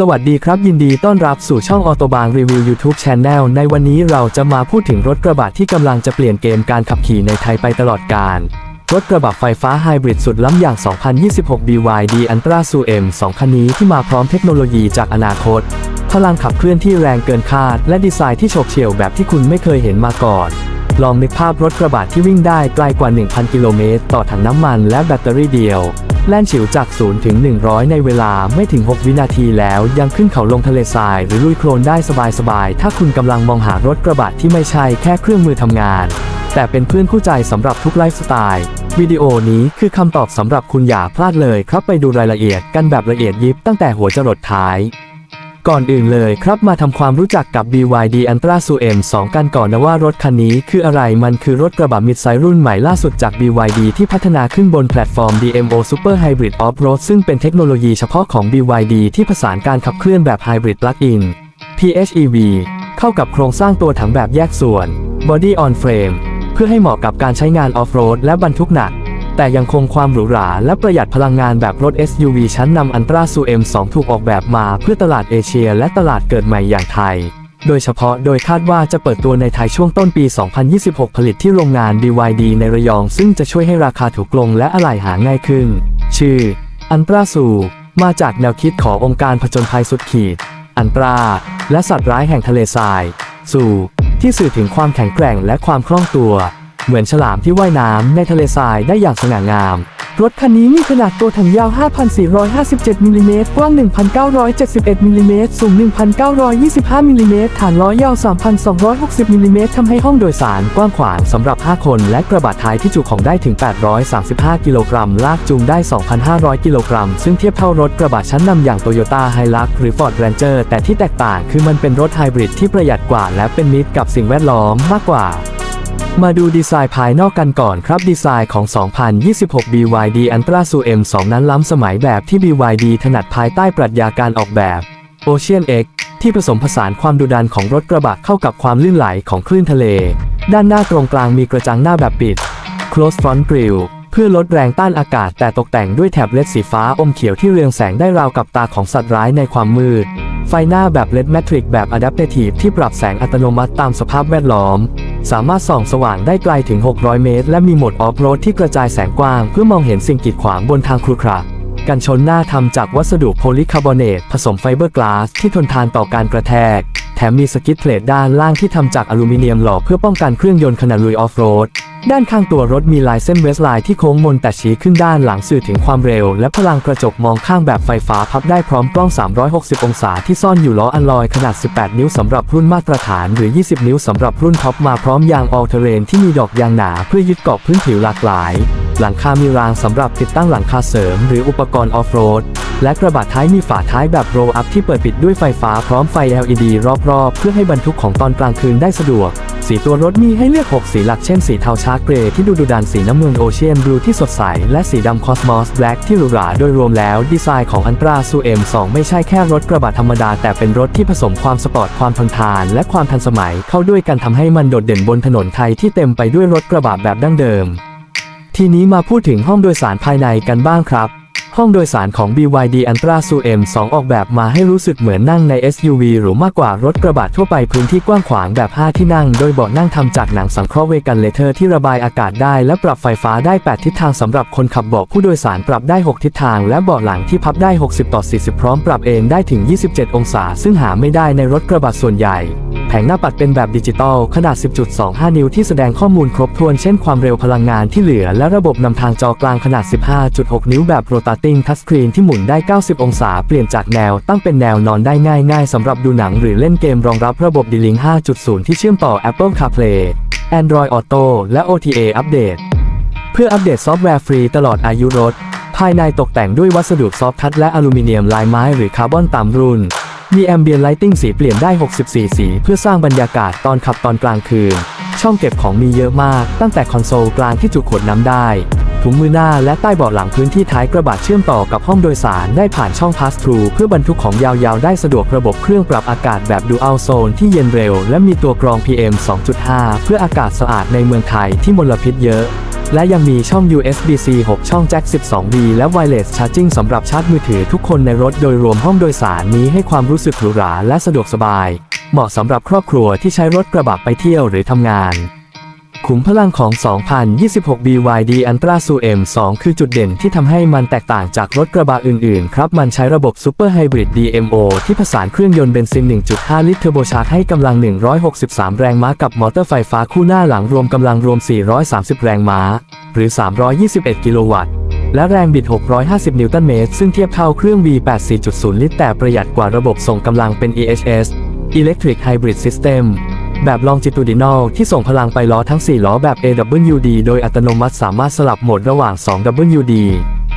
สวัสดีครับยินดีต้อนรับสู่ช่องออโตบางรีวิว YouTube Channel ในวันนี้เราจะมาพูดถึงรถกระบะที่กำลังจะเปลี่ยนเกมการขับขี่ในไทยไปตลอดกาลรถกระบะไฟฟ้าไฮบริดสุดล้ำอย่าง 2026 BYD Ultra Su M 2 คันนี้ที่มาพร้อมเทคโนโลยีจากอนาคต พลังขับเคลื่อนที่แรงเกินคาด และดีไซน์ที่โฉบเฉี่ยวแบบที่คุณไม่เคยเห็นมาก่อน ลองนึกภาพรถกระบะที่วิ่งได้ไกลกว่า 1,000 กิโลเมตรต่อถังน้ำมันและแบตเตอรี่เดียว แล่นฉิวจาก 0 ถึง 100 ในเวลาไม่ถึง 6 วินาทีแล้วยังขึ้นเขาลงทะเลทราย หรือลุยโคลนได้สบายๆ ถ้าคุณกำลังมองหารถกระบะที่ไม่ใช่แค่เครื่องมือทำงาน แต่เป็นเพื่อนคู่ใจสำหรับทุกไลฟ์สไตล์วิดีโอนี้คือคำตอบสำหรับคุณอย่าพลาดเลยครับไปดูรายละเอียดกันแบบละเอียดยิบตั้งแต่หัวจรดท้าย ก่อนอื่นเลยครับมาทำความรู้จักกับ BYD Ultra Su M 2กันก่อนนะว่ารถคันนี้คืออะไรมันคือรถกระบะมิดไซส์รุ่นใหม่ล่าสุดจาก BYD ที่พัฒนาขึ้นบนแพลตฟอร์ม DMO Super Hybrid Off-Road ซึ่งเป็นเทคโนโลยีเฉพาะของ BYD ที่ผสานการขับเคลื่อนแบบ Hybrid Plug-in PHEV เข้ากับโครงสร้างตัวถังแบบแยกส่วน Body on Frame เพื่อให้เหมาะกับการใช้งาน Off-Road และบรรทุกหนัก แต่ยังคงความหรูหราและประหยัดพลังงานแบบรถ SUV ชั้นนำอันตราซู M2 ถูกออกแบบมาเพื่อตลาดเอเชีย และตลาดเกิดใหม่อย่างไทย โดยเฉพาะโดยคาดว่าจะเปิดตัวในไทยช่วงต้นปี 2026 ผลิตที่โรงงาน BYD ในระยอง ซึ่งจะช่วยให้ราคาถูกลงและอะไหล่หาง่ายขึ้น ชื่อ อันตราซูมาจากแนวคิดขององค์การผจญภัยสุดขีด อันตรา และสัตว์ร้ายแห่งทะเลทราย สู่ ที่สื่อถึงความแข็งแกร่งและความคล่องตัว เหมือนฉลามที่ว่ายน้ำในทะเลทรายได้อย่างสง่างาม รถคันนี้มีขนาดตัวถังยาว 5,457มิลลิเมตรกว้าง 1,971มิลลิเมตรสูง 1,925มิลลิเมตรฐานล้อยาว 3,260มิลลิเมตรทำให้ห้องโดยสารกว้างขวางสำหรับ 5 คน และกระบะท้ายที่จุของได้ถึง 835 กิโลกรัม ลากจูงได้ 2,500 กิโลกรัม ซึ่งเทียบเท่ารถกระบะชั้นนำอย่าง Toyota Hilux หรือ Ford Ranger แต่ที่แตกต่างคือมันเป็นรถไฮบริดที่ประหยัดกว่า และเป็นมิตรกับสิ่งแวดล้อมมากกว่า มาดูดีไซน์ภายนอกกันก่อนครับ ดีไซน์ของ 2026 BYD Ultra Su M2 นั้นล้ำสมัยแบบที่ BYD ถนัดภายใต้ปรัชญาการออกแบบ Ocean X ที่ผสมผสานความดุดันของรถกระบะเข้ากับความลื่นไหลของคลื่นทะเล ด้านหน้าตรงกลางมีกระจังหน้าแบบปิด Close Front Grille เพื่อลดแรงต้านอากาศแต่ตกแต่งด้วยแถบเลดสีฟ้าอมเขียวที่เรืองแสงได้ราวกับตาของสัตว์ร้ายในความมืด ไฟหน้าแบบ LED Matrix แบบ Adaptive ที่ปรับแสงอัตโนมัติตามสภาพแวดล้อม สามารถส่องสว่างได้ไกลถึง 600 เมตร และมีโหมดออฟโรดที่กระจายแสงกว้าง เพื่อมองเห็นสิ่งกีดขวางบนทางครุขระกันชนหน้าทำจากวัสดุโพลีคาร์บอเนตผสมไฟเบอร์กลาสที่ทนทานต่อการกระแทก แถมมีสกิดเพลทด้านล่างที่ทำจากอลูมิเนียมหล่อเพื่อป้องกันเครื่องยนต์ขณะลุยออฟโรดด้านข้างตัวรถมีลายเส้นเวสไลน์ที่โค้งมนแต่ชี้ขึ้นด้านหลังสื่อถึงความเร็ว และพลังกระจกมองข้างแบบไฟฟ้าพับได้พร้อมกล้อง 360 องศาที่ซ่อนอยู่ล้ออัลลอยขนาด 18 นิ้วสำหรับรุ่นมาตรฐานหรือ 20 นิ้วสำหรับรุ่นท็อปมาพร้อมยางออลเทเรนที่มีดอกยางหนาเพื่อยึดเกาะพื้นผิวหลากหลาย หลังคามีรางสำหรับติดตั้งหลังคาเสริม หรืออุปกรณ์ออฟโรดและกระบะท้ายมีฝาท้ายแบบโรลอัพที่เปิดปิดด้วยไฟฟ้าพร้อมไฟ LED รอบๆ เพื่อให้บรรทุกของตอนกลางคืนได้สะดวก สีตัวรถมีให้เลือก 6 สีหลักเช่นสีเทาชาร์กเกรย์ที่ดูดุดันสีน้ำเงินโอเชียนบลูที่สดใส และสีดำคอสมอสแบล็กที่หรูหราโดยรวมแล้ว ดีไซน์ของอันตราซูเอ็ม2ไม่ใช่แค่รถกระบะธรรมดา แต่เป็นรถที่ผสมความสปอร์ตความทนทาน และความทันสมัยเข้าด้วยกันทำให้มันโดดเด่นบนถนนไทยที่เต็มไปด้วยรถกระบะแบบดั้งเดิม ทีนี้มาพูดถึงห้องโดยสารภายในกันบ้างครับ ห้องโดยสารของ BYD Ultra Su M2 ออกแบบมาให้รู้สึกเหมือนนั่งใน SUV หรือมากกว่ารถกระบะทั่วไปพื้นที่กว้างขวางแบบ 5 ที่นั่ง โดยเบาะนั่งทำจากหนังสังเคราะห์เวกันเลเทอร์ที่ระบายอากาศได้และปรับไฟฟ้าได้ 8 ทิศทางสำหรับคนขับเบาะผู้โดยสารปรับได้ 6 ทิศทาง และเบาะหลังที่พับได้ 60 ต่อ 40 พร้อมปรับเอนได้ถึง 27 องศา ซึ่งหาไม่ได้ในรถกระบะส่วนใหญ่แผงหน้าปัดเป็นแบบดิจิตอลขนาด 10.25 นิ้วที่แสดงข้อมูลครบถ้วนเช่นความเร็วพลังงานที่เหลือ และระบบนำทางจอกลางขนาด 15.6 นิ้วแบบ rotating touchscreen ที่หมุนได้ 90 องศาเปลี่ยนจากแนวตั้งเป็นแนวนอนได้ง่ายๆสำหรับดูหนังหรือเล่นเกมรองรับระบบ D-Link 5.0 ที่เชื่อมต่อ Apple CarPlay Android Auto และ OTA อัปเดต เพื่ออัปเดตซอฟต์แวร์ฟรีตลอดอายุรถ ภายในตกแต่งด้วยวัสดุซอฟทัชและอลูมิเนียมลายไม้หรือคาร์บอนตามรุ่น มีแอมเบียนไลติงสีเปลี่ยนได้ 64 สี เพื่อสร้างบรรยากาศตอนขับตอนกลางคืน ช่องเก็บของมีเยอะมาก ตั้งแต่คอนโซลกลางที่จุขวดน้ำได้ ถุงมือหน้าและใต้เบาะหลังพื้นที่ท้ายกระบะเชื่อมต่อกับห้องโดยสารได้ผ่านช่องพาสทรูเพื่อบรรทุกของยาวๆ ได้สะดวกระบบเครื่องปรับอากาศแบบดูอัลโซนที่เย็นเร็ว และมีตัวกรอง PM 2.5 เพื่ออากาศสะอาดในเมืองไทยที่มลพิษเยอะและยังมีช่อง USB-C 6 ช่องแจ็ค 12V และ Wireless Charging สำหรับชาร์จมือถือทุกคนในรถโดยรวมห้องโดยสารนี้ให้ความรู้สึกหรูหราและสะดวกสบาย เหมาะสำหรับครอบครัวที่ใช้รถกระบะไปเที่ยวหรือทำงาน ขุมพลังของ 2026 BYD Ultra Su M2 คือจุดเด่นที่ทำให้มันแตกต่างจากรถกระบะอื่นๆ ครับ มันใช้ระบบ Super Hybrid DMO ที่ผสานเครื่องยนต์เบนซิน 1.5 ลิตรเทอร์โบชาร์จให้กำลัง 163 แรงม้ากับมอเตอร์ไฟฟ้าคู่หน้าหลังรวมกำลังรวม 430 แรงม้า หรือ 321 กิโลวัตต์และแรงบิด 650 นิวตันเมตร ซึ่งเทียบเท่าเครื่อง V8 4.0 ลิตรแต่ประหยัดกว่าระบบส่งกำลังเป็น EHS Electric Hybrid System แบบ longitudinal ที่ส่งพลังไปล้อทั้ง 4 ล้อแบบ AWD โดยอัตโนมัติสามารถสลับโหมดระหว่าง 2WD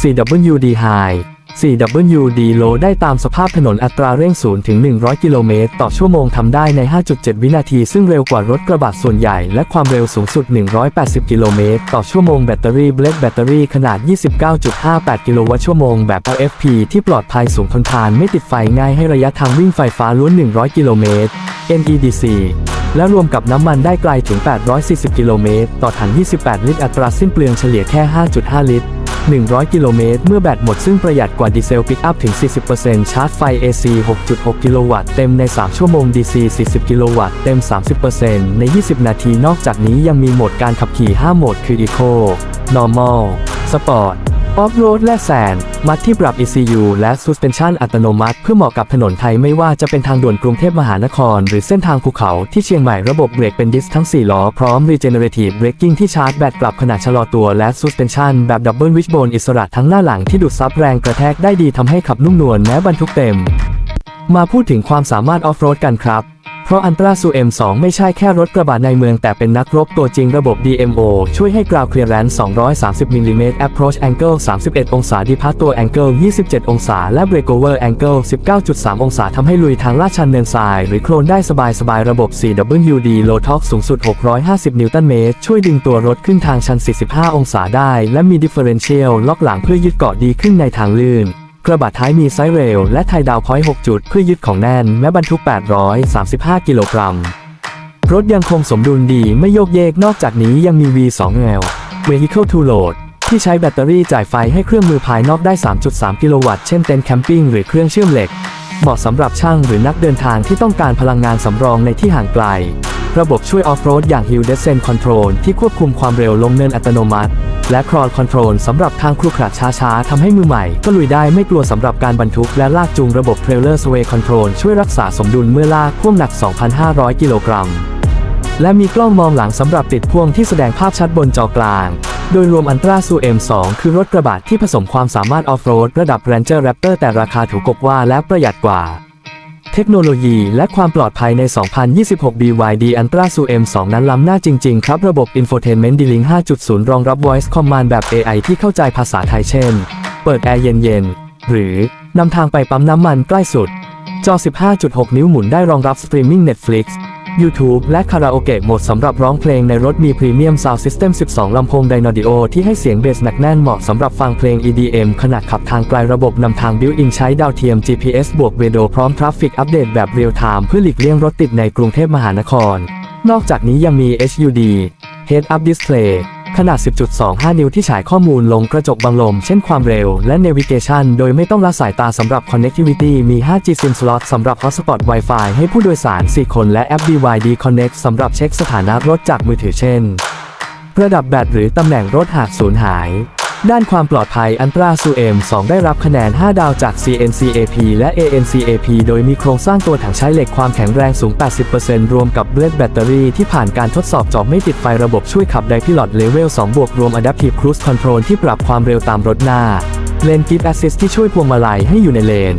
4WD High 4WD Low ได้ตามสภาพถนนอัตราเร่ง 0 ถึง 100 กิโลเมตรต่อชั่วโมงทำได้ใน 5.7 วินาที ซึ่งเร็วกว่ารถกระบะส่วนใหญ่ และความเร็วสูงสุด 180 กิโลเมตรต่อชั่วโมงแบตเตอรี่เบลดแบตเตอรี่ขนาด 29.58 กิโลวัตต์ชั่วโมงแบบ LFP ที่ปลอดภัยสูงทนทานไม่ติดไฟง่ายให้ระยะทางวิ่งไฟฟ้าล้วน 100 กิโลเมตร NEDC และรวมกับน้ำมันได้ไกลถึง 840 กิโลเมตรต่อถัง 28 ลิตร อัตราสิ้นเปลืองเฉลี่ยแค่ 5.5 ลิตร 100 กิโลเมตร เมื่อแบตหมดซึ่งประหยัดกว่าดีเซลปิกอัพถึง 40%ชาร์จไฟ AC 6.6 กิโลวัตต์ เต็มใน 3 ชั่วโมง DC 40 กิโลวัตต์ เต็ม 30%ใน 20 นาที นอกจากนี้ยังมีโหมดการขับขี่ 5 โหมด คือ Eco Normal Sport ออฟโรดและแซนมัดที่ปรับ ECU และ Suspension อัตโนมัติ เพื่อเหมาะกับถนนไทยไม่ว่าจะเป็นทางด่วนกรุงเทพมหานคร หรือเส้นทางภูเขาที่เชียงใหม่ระบบเบรกเป็นดิสทั้ง 4 ล้อ พร้อม Regenerative Braking ที่ชาร์จแบตกลับขณะชะลอตัวและ Suspension แบบ Double Wishbone อิสระทั้งหน้าหลังที่ดูดซับแรงกระแทกได้ดีทำให้ขับนุ่มนวลแม้บรรทุกเต็ม มาพูดถึงความสามารถออฟโรดกันครับ เพราะอันตราซู M2 ไม่ใช่แค่รถกระบะในเมือง แต่เป็นนักรบตัวจริงระบบ DMO ช่วยให้กราวเคลียร์แรนซ์230มิลลิเมตร Approach Angle 31 องศา Departure Angle 27 องศา และ Breakover Angle 19.3 องศาทำให้ลุยทางลาดชันเนินทราย หรือโคลนได้สบายๆระบบ 4WD Low Torque สูงสุด 650 นิวตันเมตร ช่วยดึงตัวรถขึ้นทางชัน 45 องศาได้ และมี Differential ล็อกหลังเพื่อยึดเกาะดีขึ้นในทางลื่น กระบะท้ายมีไซเรลและไทยดาวพอยต์6จุดเพื่อยึดของแน่นแม้บรรทุก 835 กิโลกรัม รถยังคงสมดุลดีไม่โยกเยกนอกจากนี้ยังมี V2L Vehicle to Load ที่ใช้แบตเตอรี่จ่ายไฟให้เครื่องมือภายนอกได้ 3.3 กิโลวัตต์เช่นเต็นท์แคมปิ้งหรือเครื่องเชื่อมเหล็ก เหมาะสำหรับช่างหรือนักเดินทางที่ต้องการพลังงานสำรองในที่ห่างไกล ระบบช่วยออฟโรดอย่าง Hill Descent Control ที่ควบคุมความเร็วลงเนินอัตโนมัติ และ Crawl Control สำหรับทางครุขระช้าๆทำให้มือใหม่ ก็ลุยได้ไม่กลัวสำหรับการบรรทุกและลากจูงระบบ Trailer Sway Control ช่วยรักษาสมดุลเมื่อลากพ่วงหนัก 2,500 กิโลกรัม และมีกล้องมองหลังสำหรับติดพ่วงที่แสดงภาพชัดบนจอกลางโดยรวมอันตราซู M2 คือรถกระบะที่ผสมความสามารถออฟโรดระดับ Ranger Raptor แต่ราคาถูกกว่าและประหยัดกว่า เทคโนโลยีและความปลอดภัยใน 2026 BYD Ultra Su M2 นั้นล้ำหน้าจริง ๆ ครับ ระบบ Infotainment D-Link 5.0 รองรับ Voice Command แบบ AI ที่เข้าใจภาษาไทยเช่น เปิดแอร์เย็น ๆ หรือนำทางไปปั๊มน้ำมันใกล้สุด จอ 15.6 นิ้วหมุนได้รองรับสตรีมมิ่ง Netflix YouTube และคาราโอเกะโหมดสำหรับร้องเพลงในรถมี Premium Sound System 12 ลำโพง Dynaudio ที่ให้เสียงเบสหนักแน่นเหมาะสำหรับฟังเพลง EDM ขณะขับทางไกลระบบนำทาง Built-in ใช้ดาวเทียม GPS บวกเวโดพร้อมทราฟฟิกอัปเดตแบบเรียลไทม์เพื่อหลีกเลี่ยงรถติดในกรุงเทพมหานคร นอกจากนี้ยังมี HUD Head Up Display ขนาด 10.25 นิ้วที่ฉายข้อมูลลงกระจกบังลม เช่นความเร็วและ Navigation โดยไม่ต้องละสายตาสำหรับ Connectivity มี 5G SIM slot สำหรับ Hotspot Wi-Fi ให้ผู้โดยสาร 4 คนและแอป BYD Connect สำหรับเช็คสถานะรถจากมือถือเช่น ระดับแบตหรือตำแหน่งรถหากสูญหาย ด้านความปลอดภัยอันตราซูเอม2ได้รับคะแนน 5 ดาวจาก CNCAP และ ANCAP โดยมีโครงสร้างตัวถังใช้เหล็กความแข็งแรงสูง 80%รวมกับเบลดแบตเตอรี่ที่ผ่านการทดสอบจอบไม่ติดไฟระบบช่วยขับไดพิลอตเลเวล 2 บวกรวม Adaptive Cruise Control ที่ปรับความเร็วตามรถหน้า เลน Keep Assist ที่ช่วยพวงมาลัยให้อยู่ในเลน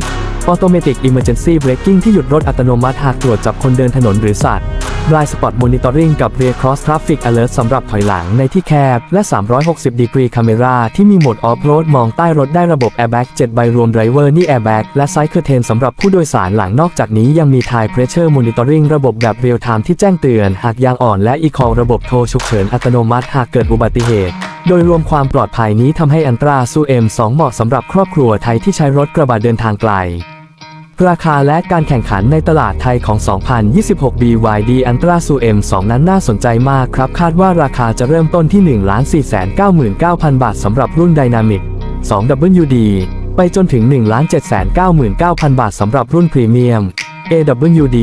Automatic Emergency Braking ที่หยุดรถอัตโนมัติหากตรวจจับคนเดินถนนหรือสัตว์ Blind Spot Monitoring กับ Rear Cross Traffic Alert สำหรับถอยหลังในที่แคบ และ 360 Degree Camera ที่มีโหมด Off-Road มองใต้รถได้ระบบ Airbag 7 ใบรวม Driver นี่ Airbag และ Side Curtain สำหรับผู้โดยสารหลังนอกจากนี้ยังมี Tire Pressure Monitoring ระบบแบบ Real Time ที่แจ้งเตือน หากยางอ่อนและ e-call ระบบโทรฉุกเฉินอัตโนมัติหากเกิดอุบัติเหตุโดยรวมความปลอดภัยนี้ทำให้อันตราซู M2 เหมาะสำหรับครอบครัวไทยที่ใช้รถกระบะเดินทางไกล ราคาและการแข่งขันในตลาดไทยของ 2026 BYD Ultra Su M2 นั้นน่าสนใจมากครับ คาดว่าราคาจะเริ่มต้นที่ 1,499,000 บาทสำหรับรุ่น Dynamic 2WD ไปจนถึง 1,799,000 บาทสำหรับรุ่นพรีเมียม AWD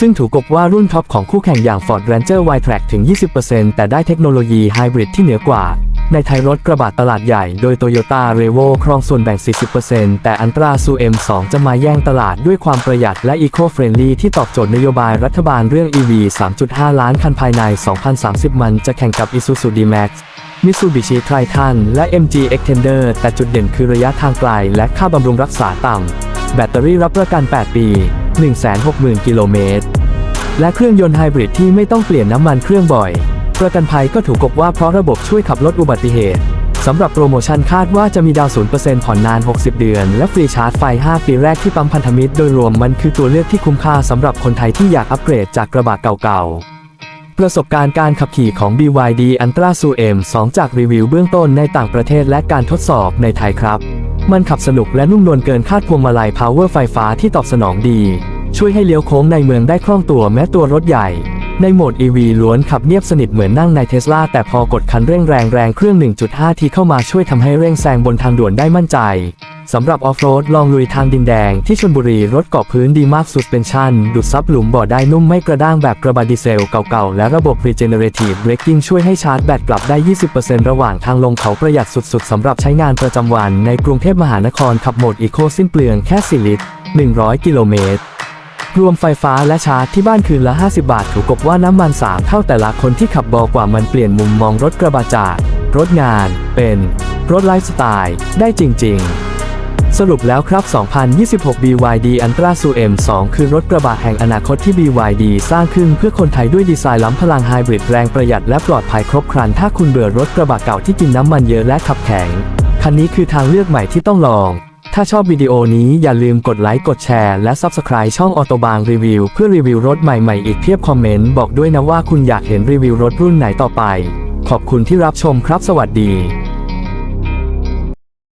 ซึ่งถูกกบว่ารุ่นท็อปของคู่แข่งอย่าง Ford Ranger Y-Track ถึง 20%แต่ได้เทคโนโลยีไฮบริดที่เหนือกว่า ในไทยรถกระบะตลาดใหญ่โดย Toyota r e v o ครองส่วนแบ่ง 40%แต่ Antra Su M2 จะมาแย่งตลาดด้วยความประหยัดและ Eco-Friendly ที่ตอบโจทย์นโยบายรัฐบาลเรื่อง EV 3.5 ล้านคันภายใน 2030 มันจะแข่งกับ Isuzu D-Max Mitsubishi Triton และ MG Extender แต่จุดเด่นคือระยะทางไกลและค่าบำรุงรักษาต่ำ แบตเตอรี่รับประกัน 8 ปี 160,000 กิโลเมตร และเครื่องยนต์ไฮบริดที่ไม่ต้องเปลี่ยนน้ำมันเครื่องบ่อย ประกันภัยก็ถูกกบว่าเพราะระบบช่วยขับลดอุบัติเหตุสำหรับโปรโมชั่นคาดว่าจะมีดาวน์0%ผ่อนนาน 60 เดือน และฟรีชาร์จไฟ 5 ปีแรกที่ปั๊มพันธมิตรโดยรวมมันคือตัวเลือกที่คุ้มค่าสำหรับคนไทยที่อยากอัปเกรดจากกระบะเก่าๆ ประสบการณ์การขับขี่ของ BYD Ultra Su M2 จากรีวิวเบื้องต้นในต่างประเทศและการทดสอบในไทยครับ มันขับสนุกและนุ่มนวลเกินคาดพวงมาลัย Power ไฟฟ้าที่ตอบสนองดี ช่วยให้เลี้ยวโค้งในเมืองได้คล่องตัวแม้ตัวรถใหญ่ ในโหมด EV ล้วนขับเงียบสนิทเหมือนนั่งในเทสลาแต่พอกดคันเร่งแรงแรงเครื่อง 1.5 ทีเข้ามาช่วยทำให้เร่งแซงบนทางด่วนได้มั่นใจ สำหรับออฟโรดลองลุยทางดินแดงที่ชลบุรีรถเกาะพื้นดีมากสุดเป็นชันดูดซับหลุมบ่อได้นุ่มไม่กระด้างแบบกระบะดีเซลเก่าๆ และระบบ Regenerative Braking ช่วยให้ชาร์จแบตกลับได้ 20%ระหว่างทางลงเขาประหยัดสุดๆสำหรับใช้งานประจำวัน ในกรุงเทพมหานครขับโหมดอีโคสิ้นเปลืองแค่ 4 ลิตร 100 กิโลเมตร รวมไฟฟ้าและชาร์จที่บ้านคืนละ 50 บาทถูกกบว่าน้ำมัน 3 เท่าแต่ละคนที่ขับบอกว่ามันเปลี่ยนมุมมองรถกระบะจากรถงาน เป็นรถไลฟ์สไตล์ ได้จริง ๆสรุปแล้วครับ 2026 BYD Ultra Su M2 คือรถกระบะแห่งอนาคตที่ BYD สร้างขึ้นเพื่อคนไทยด้วยดีไซน์ล้ำพลังไฮบริดแรงประหยัดและปลอดภัยครบครัน ถ้าคุณเบื่อรถกระบะเก่าที่กินน้ำมันเยอะและขับแข็ง คันนี้คือทางเลือกใหม่ที่ต้องลอง ถ้าชอบวิดีโอนี้อย่าลืมกดไลค์ กดแชร์ และ Subscribe ช่องออโตบางรีวิวเพื่อรีวิวรถใหม่ๆ อีกเพียบคอมเมนต์ บอกด้วยนะว่าคุณอยากเห็นรีวิวรถรุ่นไหนต่อไป ขอบคุณที่รับชมครับสวัสดี